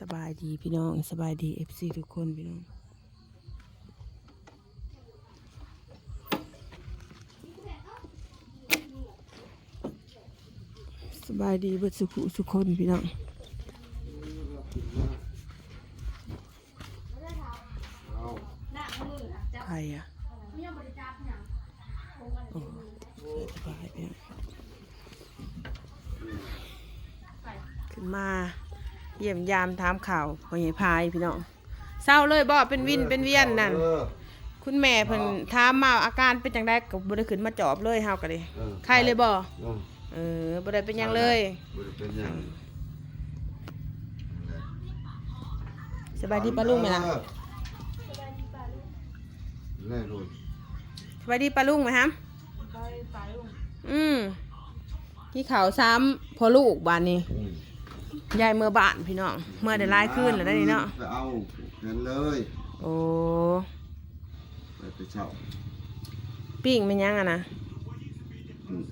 สบายดีพี่น้องสบายดีเอฟซีทุกคนพี่น้องสบายดีเบิดสุขุสุคนพี่น้องใครอะโอ้สบายพี่น้องขึ้นมา เยี่ยมยามถามข่าวพ่อใหญ่พายพี่น้องเศร้าเลยบ่เป็นวินเป็นเวียนนั่นเออ คุณแม่เพิ่นถามมาอาการเป็นจังไดก็บ่ได้ขึ้นมาจอบเลยเฮาก็เลยเออ ไข้เลยบ่เออเออบ่ได้เป็นหยังเลย บ่ได้เป็นหยังสบายดีป้าลุงไหมล่ะเออแน่นอนสบายดีป้าลุงไหมฮะอืมที่เขาวซ้ำพอลูกบ้านนี้อืม ยายเมื่อบ้านพี่น้องเมื่อได้หลายคืนแล้วได้นี่เนาะไปเอาเงินเลยโอ้ไปไปเช่าปิ้งเป็นหยังอะนะ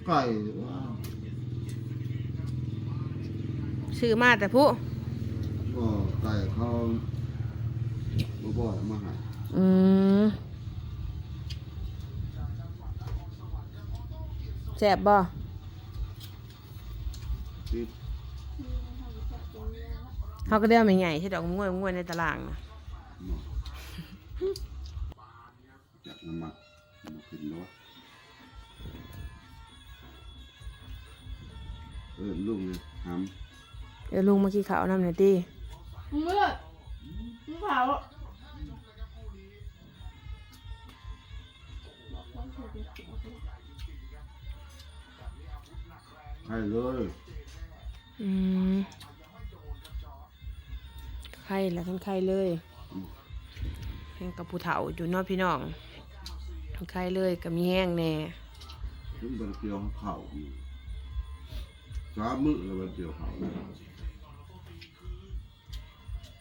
ไก่ว้าวซื้อมาแต่ผู้ก็ไก่เขาบ่บ่อยเอามาใหาอืมแซ่บบ่ติด เขาก็เดียวไม่ใหญ่ใช่ดอกงวยงวยในตารางนะหมอจักน้ำมันมาขึ้นรถเออลุงเนี่ยหำเดี๋ยวลุงมาขี้ขาวน้ำหน่อยดิมึงเลือดมึงเผาให้เลย อืม ไข่ละทั้งไข่เลยแห้งกับผู้เฒ่าอยู่เนอกพี่น้องทั้งไข่เลยกับมีแห้งแน่ถึงบันเกี่ยวเข่าอีกสามมื้อแล้วบันเกี่ยวเข่า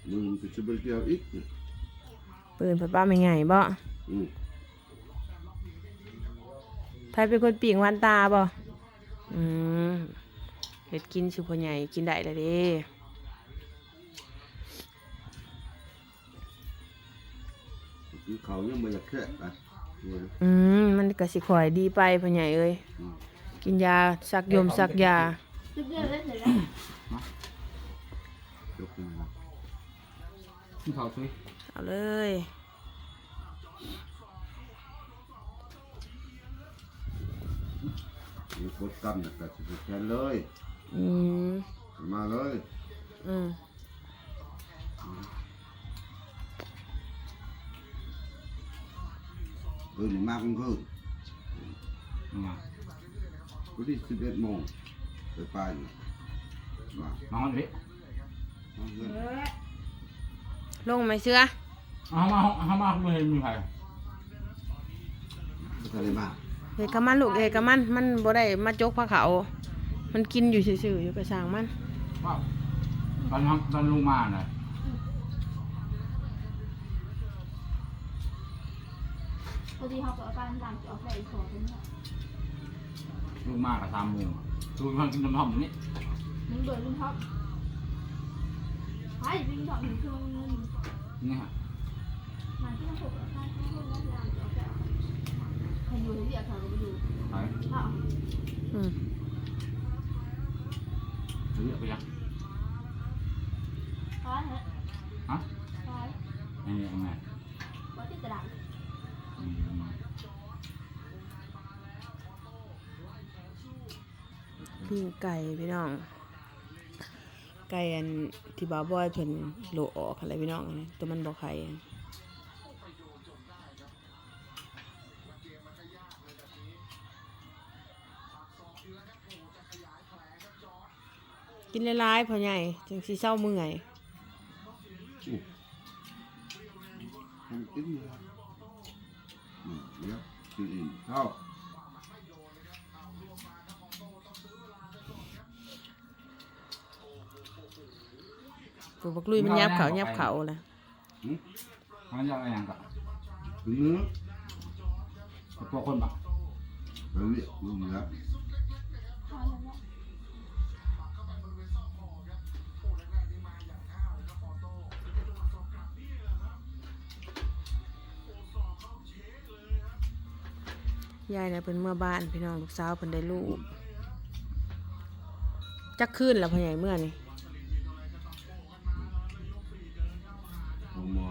มึงก็จะบันเกี่ยวอีกเนี่ยปืนพ่อป้าไม่ใหญ่บ่อืมไผเป็นคนปีงวันตาบ่อืมเห็ดกินชิพ่อใหญ่กินได้แล้วเด้ เขายังไม่อยากแค่ไปเนี่ยอืมมันก็สิข่อยดีไปพ่อใหญ่เอ้ยอืมกินยาสักยมสักยาตึกเลือดเล่นเสร็จแล้วยกขึ้นมาที่เขาซื้อเอาเลยมีกดกันนะก็จะแทนเลย อืมมาเลย อืม คืนนี้มากกลางคืนมาวันที่สิบเอ็ดโมงไปไปอยู่มาน้องเด็กมาเงินลงไหมเสื้อเอามาเอามาไม่เห็นมีใครไปทะเลมาเฮดกับมันลูกเฮดกับมันมันบ่ได้มาจกผ้าเขาวมันกินอยู่ซื่อๆอยู่กระสร้างมันว่าตอนน้องตอนลุงมาน่ะ พอดีเขาก็เอาการต่างจะออกไปอีกขอเป็นเนี่ยลุงมากับสามโมงลุงมันกินน้ำหอมนี่มึงเบิร์ดลุงท็อปไอ้วิ่งถอดถึงเครื่องเงินนี่ฮะมันที่มันถูกเอาการที่เขาแล้วยามจะออกไปให้อยู่ที่เดียวเขาก็ไปอยู่ไปเขาอืมซื้อไปยัง ปิ้งไก่พี่น้อง ไก่อันที่บาบอยเพิ่นโลออกอะไรพี่น้องนตัวมันบ่ไข่อะกินหลายๆพอใหญ่จังสิเศร้าเมื่อยทำกินเยอืมเดี๋ยวกินอีกเข้า ปลูกบลุยมันยับเขายับเขาแหลยมันยากอะไรอย่างกะหืมตัวคนปะเฮ้ยรู้อยู่แล้วยายนะเป็นเมื่อบ้านพี่น้องลูกสาวเป็นได้ลูกจักขึ้นแล้วพ่อใหญ่เมื่อนี่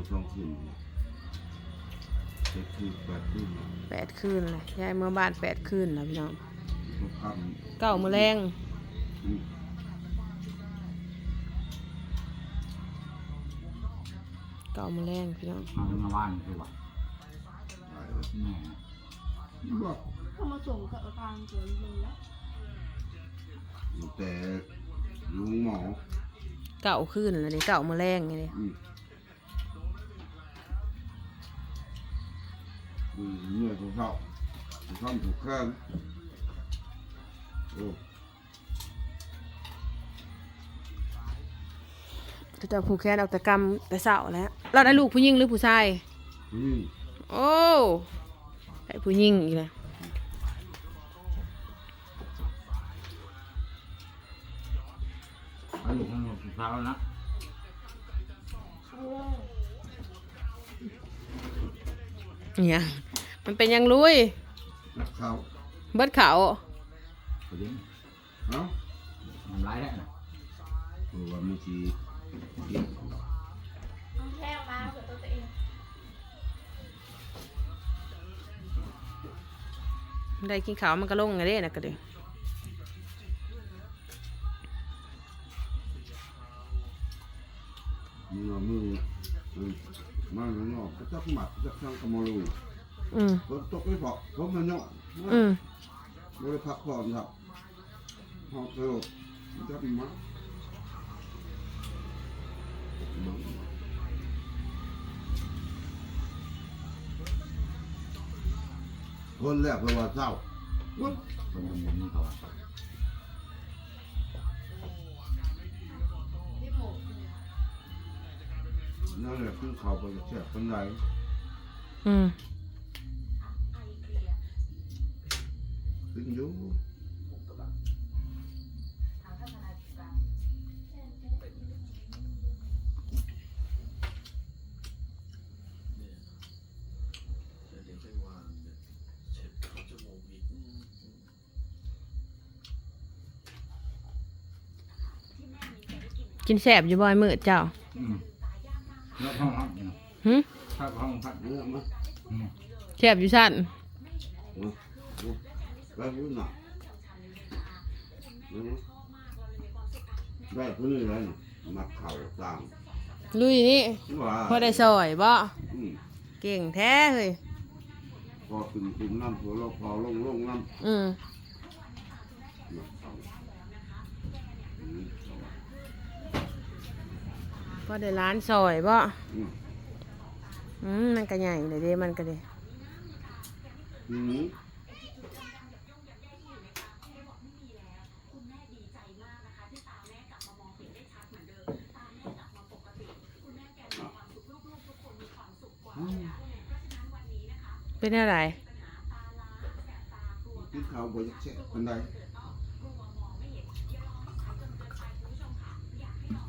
สองคืนเจ็ดคืนแปดคืนแปดคืนเลยยายเมื่อบ้านแปดคืนแล้วพี่น้องทุกคเก้ามื้อแรงำอืมเก้ามื้อแรงพี่น้องมาเป็นมาบ้านคือว่าได้เลยแม่บอกเขามาส่งกับอาการเกินเลยแล้วแต่ลุงหมอเก้าคืนแล้วนี่เก้ามื้อแรงไงนี่อืมอืม เหนื่อยของเขาทำถูกข้างโอ้ก็จะผูกแขนเอาแต่กรรมแต่เสาแล้ว เราได้ลูกผู้หญิงหรือผู้ชายอืมโอ้ได้ผู้หญิงอีกแล้วอายุของหกสิบเช้าแล้วนะ เนี่ยมันเป็นยังลุยนักข่าวเบิดเขาพอดีเอ้ามันร้ายแล้วนะเพราะว่ามันสีเก็บต้องแทงมาเผื่อตัวเองได้กินข้าวมันก็ลงไงเด้นะก็เด้ มือมืออืมมันมันงอกก็จักหมัดจักช่างกระมอลุยอืมฝนตกไม่พอเพราะมันเนาะอืมไม่ได้พักผ่อนครับพอสรุปจักมัดคนแรกเพราะว่าเศร้าวุ้นคนมันยังมีเขา นั่นแหละคือเขาไปแช่คนไหนอืมขึ้นอยู่กินแสบอยู่บ่อยมืดเจ้า อืม พักห้องพักเรื่องมั้ยอืมแสบอยู่สั้นแล้วรู้หนักได้คนนี้แล้วนักข่าวต่างลุยนี่ว่าพอได้ซอยบ่อืมเก่งแท้เฮ้ยพอถึงถึงน้ำหัวเราพอลงลงน้ำอืมนักข่าวอืมพอได้ร้านซอยบ่ อืมอืมมันก็ใหญ่เลยเด้มันก็เด้ทีนี้อืมเป็นอะไรกินข้าวบ่อยากแช่ปันใด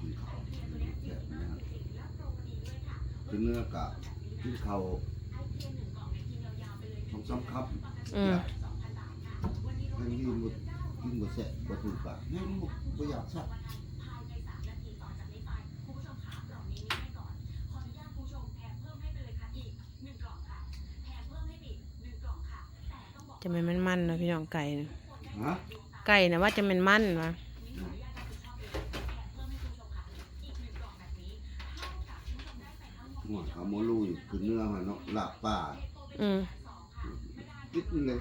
กินข้าวบ่อยากแช่ปันใดคือเนื้อกะ กินข้าวสองสามคับอืมแม่งยืนบ่กินบ่แซ่บบ่ถูกปากแม่งบ่บ่อยากซักจะเป็นมันมันๆเนาะพี่น้องไก่นะฮะไก่นะว่าจะเป็นมันวะ หัวขาหมูลุยคือเนื้อมันเนาะลาบป่า อืมกินเลย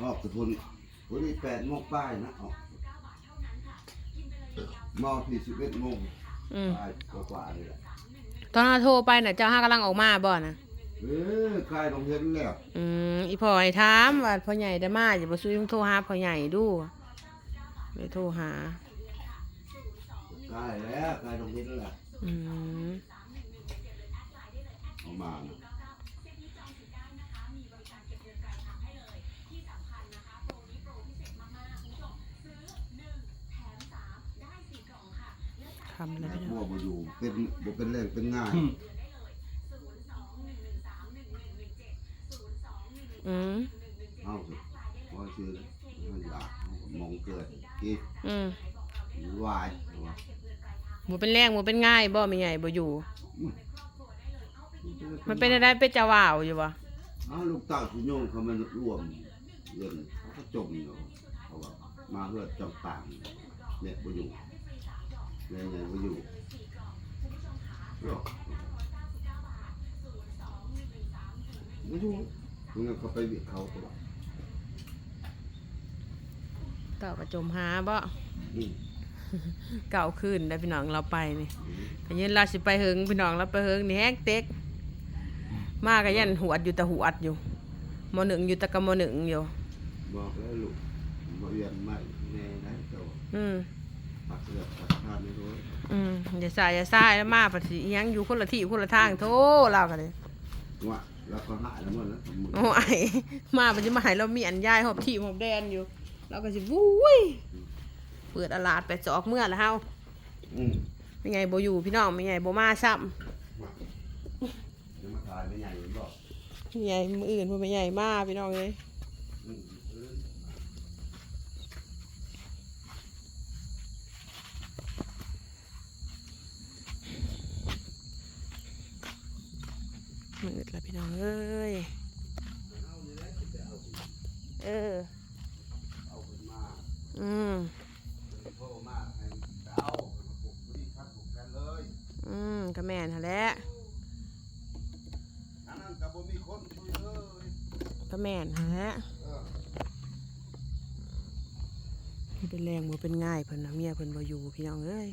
ออกแต่พุ่นวันนี้แปดโมงป้ายนะออกมอที่สิบเอ็ดโมงอืมป้ายกว่าๆนี่แหละตอนเราโทรไปน่ะเจ้าห้ากำลังออกมาบ่นะเอ้ยใกล้ลงเห็นแล้วอืมอีพ่อให้ถามว่าพ่อใหญ่ได้มาอย่าบ่ซื้อต้องโทรหาพ่อใหญ่ดูไปโทรหาใกล้แล้วใกล้ลงเห็นแล้วอืม ออกมานะคำแล้วพี่น้องบัวบ่อยู่เป็นบ่เป็นแรงเป็นง่าย อืมอืมเอาสิพอชื่อเลยมันอยากมองเกิดกี่อืมวายว่าหมูเป็นแรงหมูเป็นง่ายบ่มีใหญ่บ่อยู่ มันเป็นอะไรเป็นจะว่าวอยู่บ่อ้าวลูกเต่าคุณโยงเขามันรวมเงินเขาก็จมเนาะเขาว่ามาเพื่อจองต่างเนี่ยบ่อยู่เนี่ยไงบ่อยู่หรอกบ่อยู่มึงเอาเขาไปบิดเขาตัวเต่ากระจมหาบ่เก่าขึ้นได้พี่น้องเราไปนี่ก็ยันเราสิไปเฮิงพี่น้องเราไปเฮิงนี่แฮกเต็ก มาก็ยันหวดอยู่แต่หวดอยู่มหนึ่งอยู่แต่กับมหนึ่งอยู่ บอกแล้วลูกบ่เรียนไม่แน่นะเจ้าอืมปักเลือกปักทานไม่รู้อืมอย่าสายอย่าสายแล้วมาปฏิยังอยู่คนละที่คนละทางโธ่เรากันเลยว่าแล้วก็หายแล้วมันแล้วมือโอ้ไอ้มาปฏิมาใหายเรามีอันยายหอบที่หอบแดนอยู่ เราก็สิวุ้ยเปิดอาลาดไปจอกเมื่อแล้วเฮาอืม ไม่ไงโบอยู่พี่น้องไม่ไงโบมาซ้จะมาถ่าย ไม่ใหญ่หรือเปล่าำไม่ไงมืออื่นพูดไม่ไงมาพี่น้องเลยอืมเออมืดแล้วพี่น้องเอ้ย เออเอาขึ้นมาอืมเป็นพ่อมาให้เอามาปลูกที่คัดปลูกกันเลยอืมก็แม่นหั่นแหละ อันนั้นกับบ่มีคนช่วยเลย ก็แม่นฮะเป็นแรงบ่เป็นง่ายเพิ่นนะเมียเพิ่นบ่อยู่พี่น้องเอ้ย